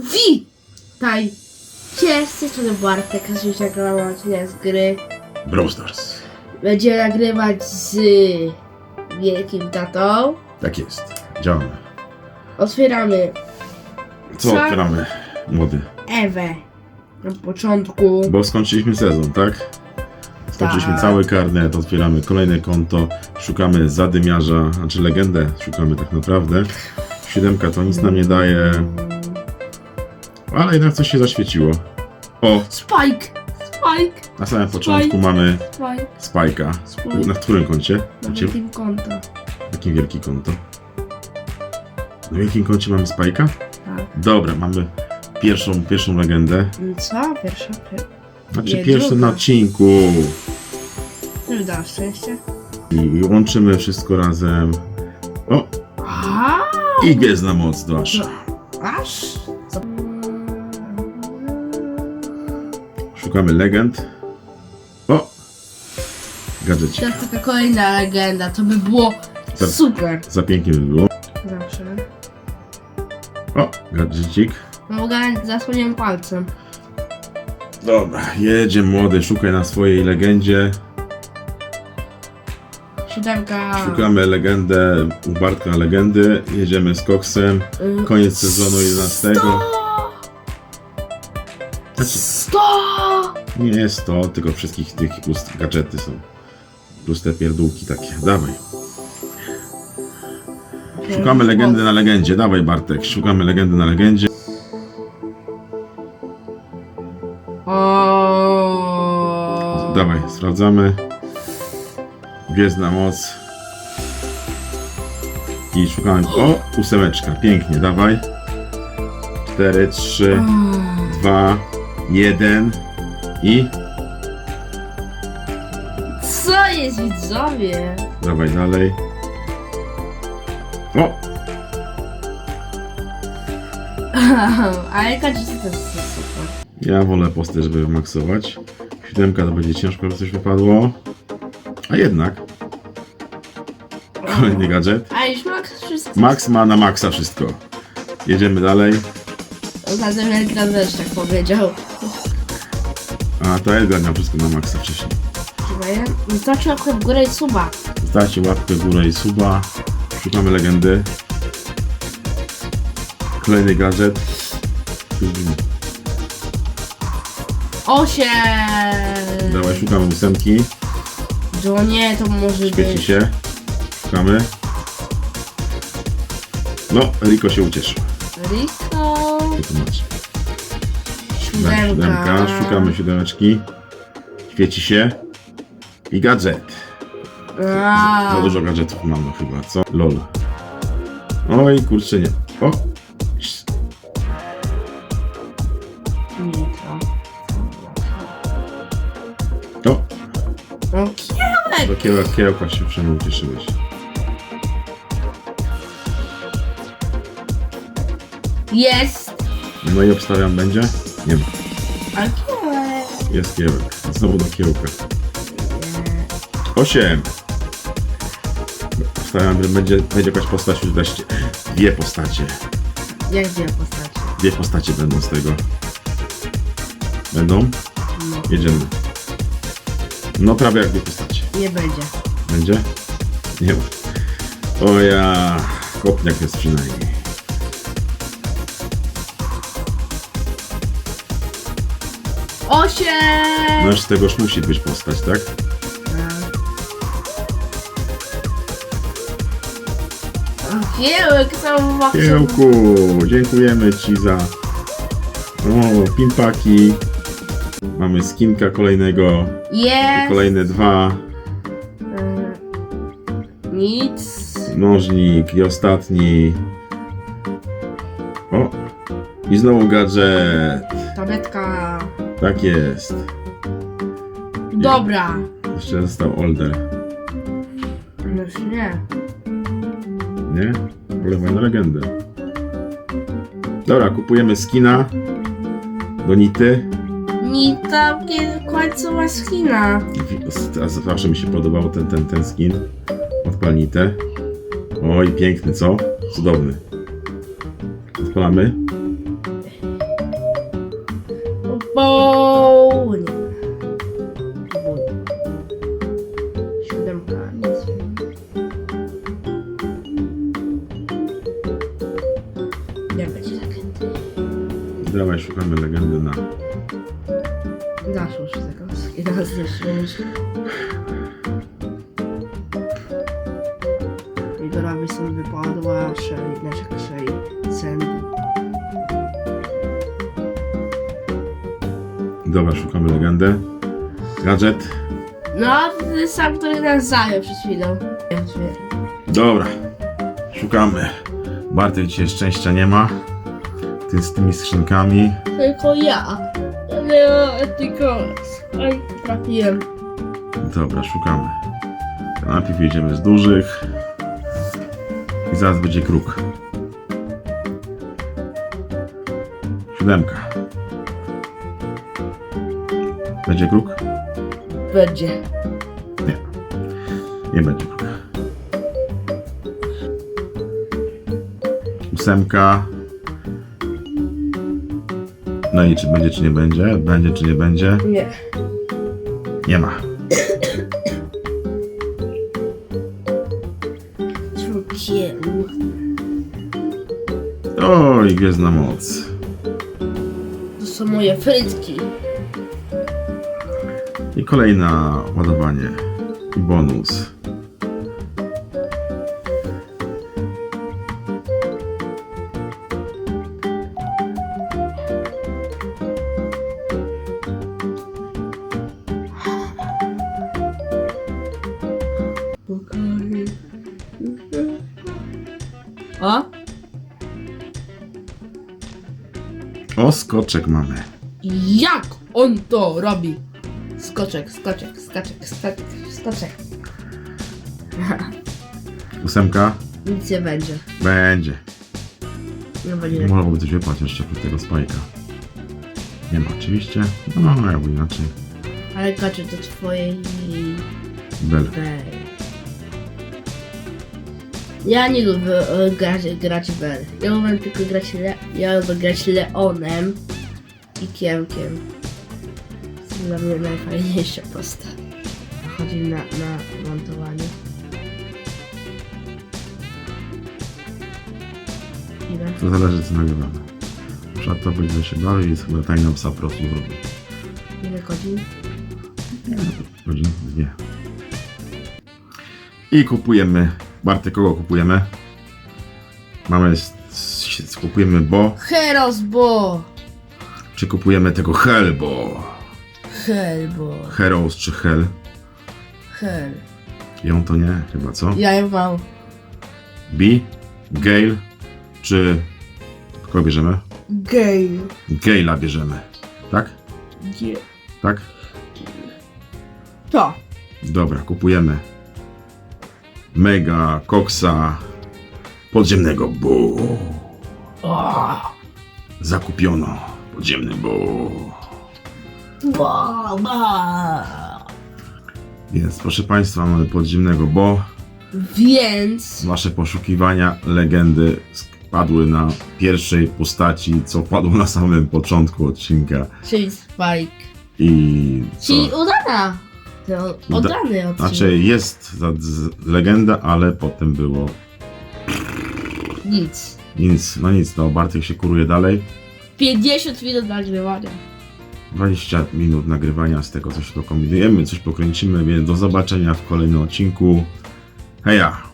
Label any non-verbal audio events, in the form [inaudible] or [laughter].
Witaj! Cześć, z tej strony Bartek, a dzisiaj nagrywam odcinek z gry. Brawl Stars. Będziemy nagrywać z wielkim tatą. Tak jest. Działamy. Otwieramy Co, Co? otwieramy, młody? Ewę na początku. Bo skończyliśmy sezon, tak? Skończyliśmy Tak. cały karnet, otwieramy kolejne konto, szukamy zadymiarza, znaczy legendę szukamy tak naprawdę. Siódemka to nic nam nie daje, ale jednak coś się zaświeciło. O, Spike! Spike! na samym początku mamy Spike! Spajka. Spike. Na którym koncie? Na Macie wielkim konto. jakim wielkie konto? Na wielkim koncie mamy Spajka? Tak. Dobra, mamy pierwszą, pierwszą legendę. Co? Pierwsza? pier- Znaczy Nie, pierwszy druga. na odcinku. Już dasz szczęście. I łączymy wszystko razem. O, A, i gwiezdna moc do Asha. Aż? Szukamy legend. O! Gadżecik. To jest taka kolejna legenda, to by było Za- super. Za pięknie by było. Zawsze. O, gadżecik. Mogę zasłonię palcem. Dobra, jedzie młody, szukaj na swojej legendzie. Siódemka. Szukamy legendę u Bartka legendy. Jedziemy z koksem. Y, Koniec sezonu 11. Sto! Znaczy, Sto! nie jest to, tylko wszystkich tych plus gadżety są. Plus te pierdółki takie. Dawaj. Szukamy legendy na legendzie. Dawaj Bartek, szukamy legendy na legendzie. O. Dawaj, sprawdzamy. Gwiezdna moc. I szukamy. O, ósemeczka. Pięknie, dawaj. 4, 3, 2, 1 i Co jest widzowie? dawaj dalej. O, [laughs] Ale kaczy to jest super. ja wolę postę, żeby maksować. Siódemka to będzie ciężko, żeby coś wypadło. A jednak. Kolejny gadżet. A już Max wszystko. Max ma na maksa wszystko. Jedziemy dalej. Zatem też tak powiedział. A to Edgar miał wszystko na maksa wcześniej. Wystarczy łapkę w górę i suba. Dajcie łapkę w górę i suba. Szukamy legendy. Kolejny gadżet. Osiem! Dawaj, szukamy ósemki. To nie, to może Świeci być. się. Szukamy. No, Riko się ucieszył. Rico. Siódemka. Siódemka. Szukamy siódemeczki. Świeci się. I gadżet. Za dużo gadżetów mamy chyba, co? LOL. Oj, kurczę nie. O! Nitro. O! Kiełek! Do kiełka się przynajmniej ucieszyłeś. Jest! No i obstawiam będzie? Nie ma. A kiełek! Jest kiełek. Znowu do kiełka. Osiem. Obstawiam, że będzie, będzie jakaś postać wreszcie. Dwie postacie. Jak dwie postacie? Dwie postacie będą z tego. Będą? No, Jedziemy. No prawie jak dwie postacie. nie będzie. Będzie? Nie ma. O ja. Kopniak jest przynajmniej. Osiem! No z tegoż musi być postać, tak? Sam ma Kiełku, dziękujemy Ci za o, pimpaki. Mamy skinka kolejnego, Jest! kolejne dwa, Y, Nic. nożnik i ostatni. O, i znowu gadżet. Tabletka. Tak jest. Dobra. Jeszcze został Older. No już nie. Nie? Polewaj na legendę. Dobra, kupujemy skina do Nity. Nita końcowa skina. A zawsze mi się podobał ten, ten, ten skin. Odpal Nitę. Oj, piękny, co? Cudowny. Odpalamy. Bo... Dawaj, szukamy legendy na... Dasz już tego. Jeden z nich Igorowi są wypadła, Shelly, znaczy Shelly, Sandy. Dobra, szukamy legendę. Gadżet. No, ty sam, który nas zajął przed chwilą. Dobra, szukamy. Bartek dzisiaj szczęścia nie ma. Ty z tymi skrzynkami. Tylko ja. Ale tylko... Oj, trafiłem. Dobra, szukamy. Najpierw jedziemy z dużych. I zaraz będzie kruk. Siódemka. Będzie kruk? Będzie. Nie. Nie będzie kruka. Ósemka. No i czy będzie, czy nie będzie? Będzie, czy nie będzie? Nie. Nie ma. Człowieku. Oj, gwiezdna moc. To są moje frytki. I kolejna ładowanie. I bonus. O? O, skoczek mamy. Jak on to robi? Skoczek, skoczek, skoczek, skoczek, skoczek. [laughs] Ósemka? Nic nie będzie. Będzie. Nie będzie. Mogłoby coś wypaść jeszcze pod tego spajka. Nie ma oczywiście. No, jakby inaczej. Ale kaczy do twojej Bel. Bell. Ja nie lubię e, grać, grać Bell. Ja lubię tylko grać Le ja lubię grać Leonem i Kiemkiem. To dla mnie najfajniejsza postać. Chodzi na, na montowanie. Ile? To zależy co nagrywamy. Na przykład to będzie się bawi i sobie tajna psa po prostu zrobi. Ile godzin? Godzin? Dwie. I kupujemy. Bartek, kogo kupujemy? Mamy. s- s- Kupujemy Bo. Heros Bo! Czy kupujemy tego Hellbo? Helbo. Heroes czy Hell? Hel. Ją to nie, chyba co? Ja ją mam. B? Gale? Czy. Kogo bierzemy? Gay. Gale'a bierzemy. Tak? Gay. Tak? To. Dobra, kupujemy. Mega, Koksa, podziemnego Bu. Zakupiono podziemny Bu. Ba, ba. Więc proszę Państwa, mamy podziemnego Bo. Więc. Wasze poszukiwania legendy padły na pierwszej postaci, co padło na samym początku odcinka. Czyli Spike. I Czyli udana. To udany odcinek. Znaczy jest za- z- legenda, ale potem było Nic. nic. No nic, no Bartek się kuruje dalej. 50 minut nagrywania. 20 minut nagrywania z tego, coś dokombinujemy, coś pokręcimy, więc do zobaczenia w kolejnym odcinku. Heja!